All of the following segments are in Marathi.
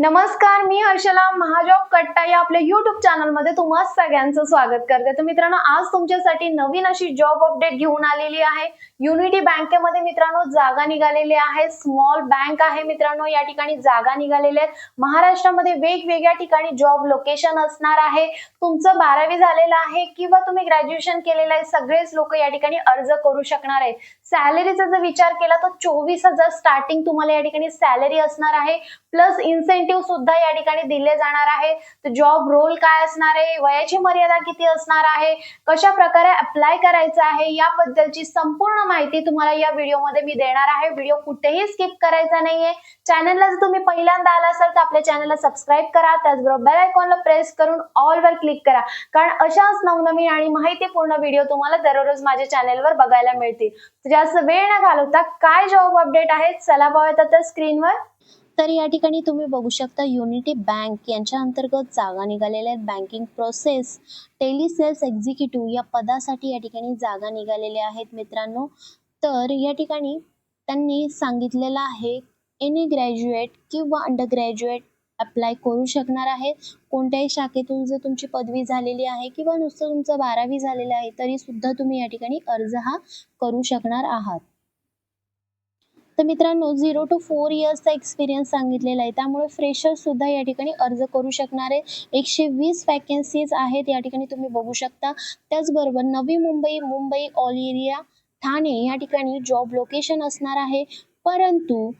नमस्कार मी हर्षला महाजॉब कट्टा या आपल्या युट्यूब चॅनलमध्ये तुम्हा सगळ्यांचं स्वागत करते. तर मित्रांनो आज तुमच्यासाठी नवीन अशी जॉब अपडेट घेऊन आलेली आहे. युनिटी बँकेमध्ये मित्रांनो जागा निघालेली आहे. स्मॉल बँक आहे मित्रांनो या ठिकाणी जागा निघालेल्या आहेत. महाराष्ट्रामध्ये वेगवेगळ्या ठिकाणी जॉब लोकेशन असणार आहे. तुमचं बारावी झालेलं आहे किंवा तुम्ही ग्रॅज्युएशन केलेलं आहे सगळेच लोक या ठिकाणी अर्ज करू शकणार आहे सॅलरीचा जर विचार केला तर चोवीस हजार स्टार्टिंग तुम्हाला या ठिकाणी सॅलरी असणार आहे. प्लस इन्सेंटिव्ह सुद्धा या ठिकाणी दिले जाणार आहे. तर जॉब रोल काय असणार आहे? वयाची मर्यादा किती असणार आहे? कशा प्रकारे अप्लाय करायचं आहे? याबद्दलची संपूर्ण माहिती तुम्हाला या व्हिडिओमध्ये मी देणार आहे. व्हिडिओ कुठेही स्किप करायचा नाहीये. चॅनलला जर तुम्ही पहिल्यांदा आला असाल तर आपल्या चॅनलला सबस्क्राईब करा. त्याचबरोबर बेल आयकॉनला प्रेस करून ऑल वर क्लिक करा. कारण अशाच नवनवीन आणि माहितीपूर्ण व्हिडिओ तुम्हाला दररोज माझ्या चॅनलवर बघायला मिळतील. जास्त वेळ न घालवता काय जॉब अपडेट आहेत? चला पाहूयात आता स्क्रीनवर तर या ठिकाणी तुम्ही बघू शकता युनिटी बँक यांच्या अंतर्गत जागा निघालेल्या आहेत. बँकिंग प्रोसेस टेलिसेल्स एक्झिक्युटिव्ह या पदासाठी या ठिकाणी जागा निघालेल्या आहेत मित्रांनो. तर या ठिकाणी त्यांनी सांगितलेलं आहे एनी ग्रॅज्युएट किंवा अंडर ग्रॅज्युएट अप्लाय करू शकणार आहे. कोणत्याही शाखेतून जर तुमची पदवी झालेली आहे किंवा नुसतं तुमचं बारावी झालेलं आहे तरी सुद्धा तुम्ही या ठिकाणी अर्ज हा करू शकणार आहात. तर मित्रांनो झिरो टू फोर इयर्सचा एक्सपिरियन्स सांगितलेला आहे. त्यामुळे फ्रेशर सुद्धा या ठिकाणी अर्ज करू शकणार आहे. एकशे वीस वॅकन्सीज आहेत या ठिकाणी तुम्ही बघू शकता. त्याचबरोबर नवी मुंबई मुंबई ऑल एरिया ठाणे या ठिकाणी जॉब लोकेशन असणार आहे. परंतु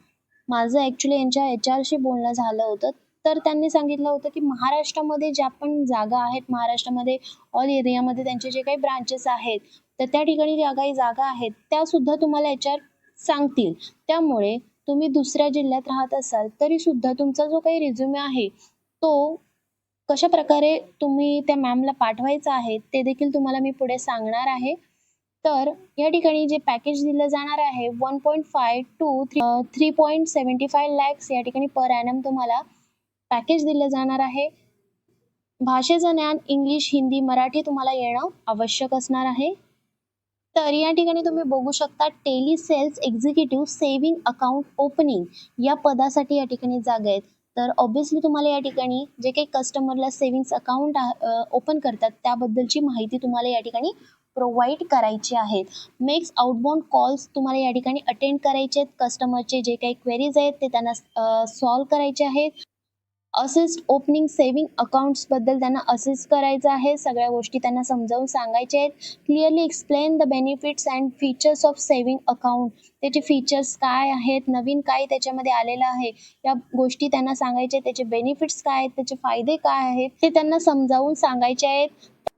माझं ॲक्च्युली यांच्या एच आरशी बोलणं झालं होतं. तर त्यांनी सांगितलं होतं की महाराष्ट्रामध्ये ज्या पण जागा आहेत महाराष्ट्रामध्ये ऑल एरियामध्ये त्यांचे जे काही ब्रांचेस आहेत तर त्या ठिकाणी ज्या काही जागा आहेत त्या सुद्धा तुम्हाला याच्यावर सांगतील. त्यामुळे तुम्ही दुसऱ्या जिल्ह्यात राहत असाल तरी सुद्धा तुमचा जो काही रिझ्युमे आहे तो कशा प्रकारे तुम्ही त्या मॅमला पाठवायचा आहे ते देखील तुम्हाला मी पुढे सांगणार आहे. तर या ठिकाणी जे पॅकेज दिलं जाणार आहे one point five two three three point seventy five lakhs या ठिकाणी पर ॲनम तुम्हाला पॅकेज दिलं जाणार आहे. भाषेचं ज्ञान इंग्लिश हिंदी मराठी तुम्हाला येणं आवश्यक असणार आहे. तर या ठिकाणी तुम्ही बघू शकता telesales executive saving account opening या पदासाठी या ठिकाणी जागा आहेत. तर ऑब्व्हियसली तुम्हाला या ठिकाणी जे काही कस्टमरला सेव्हिंग्स अकाउंट ओपन करतात त्याबद्दलची माहिती तुम्हाला या ठिकाणी प्रोव्हाइड करायची आहेत. मेक्स आउटबाउंड कॉल्स तुम्हाला या ठिकाणी अटेंड करायचे आहेत. कस्टमरचे जे काही क्वेरीज आहेत ते त्यांना सॉल्व करायचे आहेत. असिस्ट ओपनिंग सेव्हिंग अकाउंट्सबद्दल त्यांना असिस्ट करायचं आहे. सगळ्या गोष्टी त्यांना समजावून सांगायच्या आहेत. Clearly explain the benefits and features of saving account त्याचे फीचर्स काय आहेत? नवीन काय त्याच्यामध्ये आलेलं आहे? या गोष्टी त्यांना सांगायच्या आहेत. त्याचे बेनिफिट्स काय आहेत? त्याचे फायदे काय आहेत? ते त्यांना समजावून सांगायचे आहेत.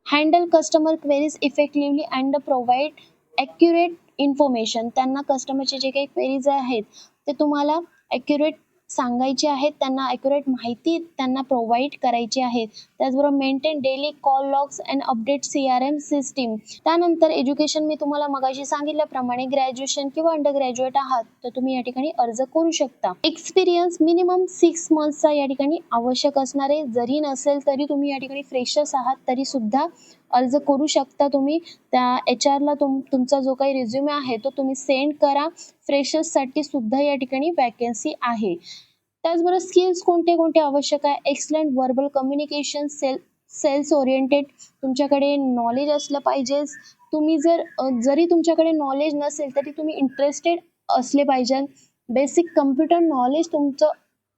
Handle customer queries effectively and provide accurate information त्यांना कस्टमरचे जे काही क्वेरीज आहेत ते तुम्हाला ॲक्युरेट सांगायचे आहेत त्यांना ॲक्युरेट माहिती त्यांना प्रोव्हाइड करायची आहे त्याचबरोबर maintain daily call logs and update C R M system त्यानंतर एज्युकेशन मी तुम्हाला मगाशी सांगितल्याप्रमाणे ग्रॅज्युएशन किंवा अंडर ग्रॅज्युएट आहात तर तुम्ही या ठिकाणी अर्ज करू शकता. एक्सपिरियन्स मिनिमम सिक्स मंथचा या ठिकाणी आवश्यक असणारे जरी नसेल तरी तुम्ही या ठिकाणी फ्रेशर्स आहात तरी सुद्धा अर्ज करू शकता तुम्ही. त्या एच आरला तुम तुमचा जो काही रिझ्युमे आहे तो तुम्ही सेंड करा. फ्रेशर्ससाठी सुद्धा या ठिकाणी वॅकन्सी आहे. त्याचबरोबर स्किल्स कोणते कोणते आवश्यक आहे? Excellent verbal communication sale sales oriented तुमच्याकडे नॉलेज असलं पाहिजे. तुम्ही जर जरी तुमच्याकडे नॉलेज नसेल तरी तुम्ही इंटरेस्टेड असले पाहिजे. बेसिक कम्प्युटर नॉलेज तुमचं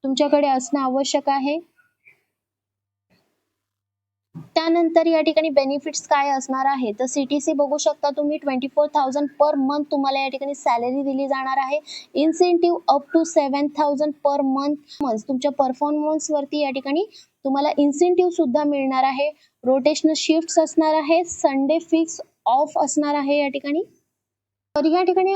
तुमच्याकडे असणं आवश्यक आहे. त्यानंतर या ठिकाणी बेनिफिट्स काय असणार आहे? तर सी टी सी बघू शकता तुम्ही twenty four thousand per month तुम्हाला या ठिकाणी सॅलरी दिली जाणार आहे. Incentive up to seven thousand per month month तुमच्या परफॉर्मन्सवरती या ठिकाणी तुम्हाला इन्सेंटिव्ह सुद्धा मिळणार आहे. रोटेशनल शिफ्ट असणार आहे. संडे फिक्स ऑफ असणार आहे या ठिकाणी. तर या ठिकाणी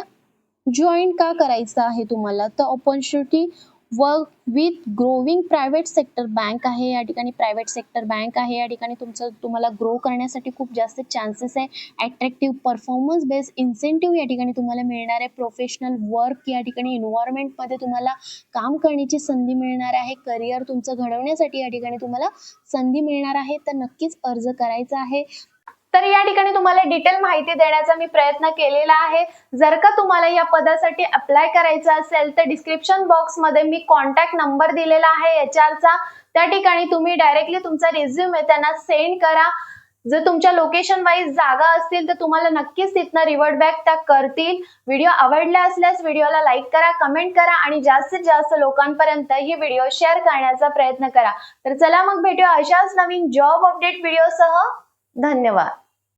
जॉईन का करायचं आहे तुम्हाला? तर ऑपॉर्च्युनिटी व with growing private sector bank आहे या ठिकाणी प्रायव्हेट सेक्टर बँक आहे या ठिकाणी तुमचं तुम्हाला ग्रो करण्यासाठी खूप जास्त चान्सेस आहे. ॲट्रॅक्टिव्ह परफॉर्मन्स बेस्ड इन्सेंटिव्ह या ठिकाणी तुम्हाला मिळणार आहे. प्रोफेशनल वर्क या ठिकाणी इन्व्हायरमेंटमध्ये तुम्हाला काम करण्याची संधी मिळणार आहे. करिअर तुमचं घडवण्यासाठी या ठिकाणी तुम्हाला संधी मिळणार आहे. तर नक्कीच अर्ज करायचा आहे. तर या ठिकाणी तुम्हाला डिटेल माहिती देण्याचा मी प्रयत्न केलेला आहे. जर का तुम्हाला या पदासाठी अप्लाय करायचं असेल तर डिस्क्रिप्शन बॉक्समध्ये मी कॉन्टॅक्ट नंबर दिलेला आहे एच चा त्या ठिकाणी तुम्ही डायरेक्टली तुमचा रिझ्युमे त्यांना सेंड करा. जर तुमच्या लोकेशन वाईज जागा असतील तर तुम्हाला नक्कीच तिथनं रिवर्ट बॅक त्या करतील. व्हिडिओ आवडला असल्यास व्हिडिओला लाईक करा कमेंट करा आणि जास्तीत जास्त लोकांपर्यंत ही व्हिडिओ शेअर करण्याचा प्रयत्न करा. तर चला मग भेटूया अशाच नवीन जॉब अपडेट व्हिडिओसह धन्यवाद.